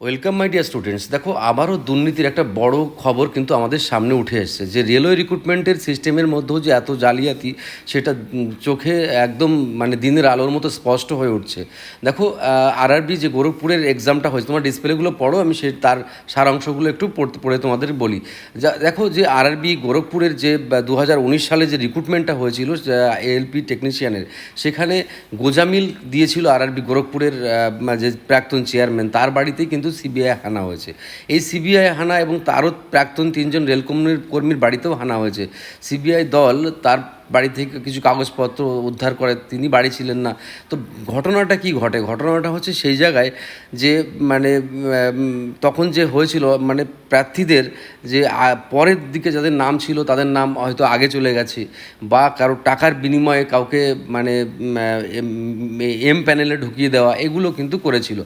Welcome my dear students দেখো, আবারও দুর্নীতির একটা বড় খবর কিন্তু আমাদের সামনে উঠে এসেছে। যে রেলওয়ে রিক্রুটমেন্টের সিস্টেমের মধ্যেও যে এত জালিয়াতি, সেটা চোখে একদম মানে দিনের আলোর মতো স্পষ্ট হয়ে উঠছে। দেখো আরআরবি যে গোরখপুরের এক্সামটা হয়েছে, তোমার ডিসপ্লেগুলো পড়ো, আমি সে, তার সারাংশগুলো একটু পড়তে, পড়ে তোমাদের বলি। দেখো, যে আরআরবি গোরখপুরের যে দু হাজার উনিশ সালে যে রিক্রুটমেন্টটা হয়েছিল এএলপি টেকনিশিয়ানের সেখানে গোজামিল দিয়েছিল আরআরবি গোরখপুরের যে প্রাক্তন চেয়ারম্যান তার বাড়িতেই কিন্তু সিবিআই হানা হয়েছে। এই সিবিআই হানা এবং তারও প্রাক্তন তিনজন রেল কর্মীর কর্মীর বাড়িতেও হানা হয়েছে। সিবিআই দল তার বাড়ি থেকে কিছু কাগজপত্র উদ্ধার করে, তিনি বাড়ি ছিলেন না। তো ঘটনাটা কি ঘটে? ঘটনাটা হচ্ছে সেই জায়গায় যে মানে তখন যে হয়েছিল মানে প্রার্থীদের যে পরের দিকে যাদের নাম ছিল, তাদের নাম হয়তো আগে চলে গেছে বা কারও টাকার বিনিময়ে কাউকে মানে এম প্যানেলে ঢুকিয়ে দেওয়া, এগুলো কিন্তু করেছিল।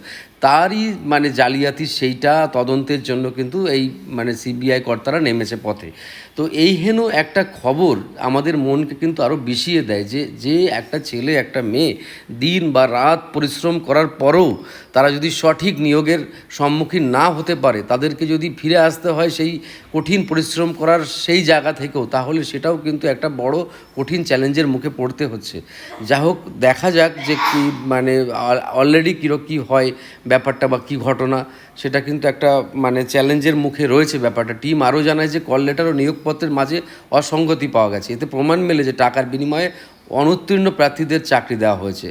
তারই মানে জালিয়াতি সেইটা তদন্তের জন্য কিন্তু এই মানে সিবিআই কর্তারা নেমেছে পথে। তো এই হেন একটা খবর আমাদের মনকে কিন্তু আরও বিষিয়ে দেয় যে যে একটা ছেলে, একটা মেয়ে দিন বা রাত পরিশ্রম করার পরেও তারা যদি সঠিক নিয়োগের সম্মুখীন না হতে পারে, তাদেরকে যদি ফিরে আসতে হয় সেই কঠিন পরিশ্রম করার সেই জায়গা থেকেও, তাহলে সেটাও কিন্তু একটা বড় কঠিন চ্যালেঞ্জের মুখে পড়তে হচ্ছে। যা হোক, দেখা যাক যে কি মানে অলরেডি কী কী হয় ব্যাপারটা বা কী ঘটনা, সেটা কিন্তু একটা মানে চ্যালেঞ্জের মুখে রয়েছে ব্যাপারটা। টিম আরও জানায় যে কল লেটার ও নিয়োগপত্রের মাঝে অসঙ্গতি পাওয়া গেছে। এতে প্রমাণ মেলে যে টাকার বিনিময়ে অনুত্তীর্ণ প্রার্থীদের চাকরি দেওয়া হয়েছে।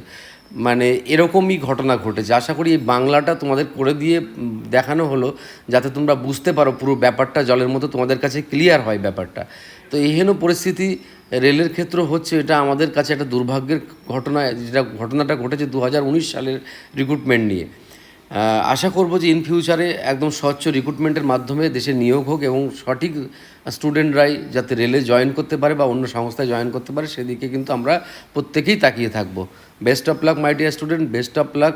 মানে এরকমই ঘটনা ঘটেছে। আশা করি এই বাংলাটা তোমাদের করে দিয়ে দেখানো হলো, যাতে তোমরা বুঝতে পারো পুরো ব্যাপারটা, জলের মতো তোমাদের কাছে ক্লিয়ার হয় ব্যাপারটা। তো এহেন পরিস্থিতি রেলের ক্ষেত্র হচ্ছে, এটা আমাদের কাছে একটা দুর্ভাগ্যের ঘটনা, যেটা ঘটনাটা ঘটেছে দু হাজার উনিশ সালের রিক্রুটমেন্ট নিয়ে। আশা করব যে ইন ফিউচারে একদম স্বচ্ছ রিক্রুটমেন্টের মাধ্যমে দেশে নিয়োগ হোক এবং সঠিক স্টুডেন্টরাই যাতে রেলে জয়েন করতে পারে বা অন্য সংস্থায় জয়েন করতে পারে, সেদিকে কিন্তু আমরা প্রত্যেকেই তাকিয়ে থাকব। Best of luck my dear student best of luck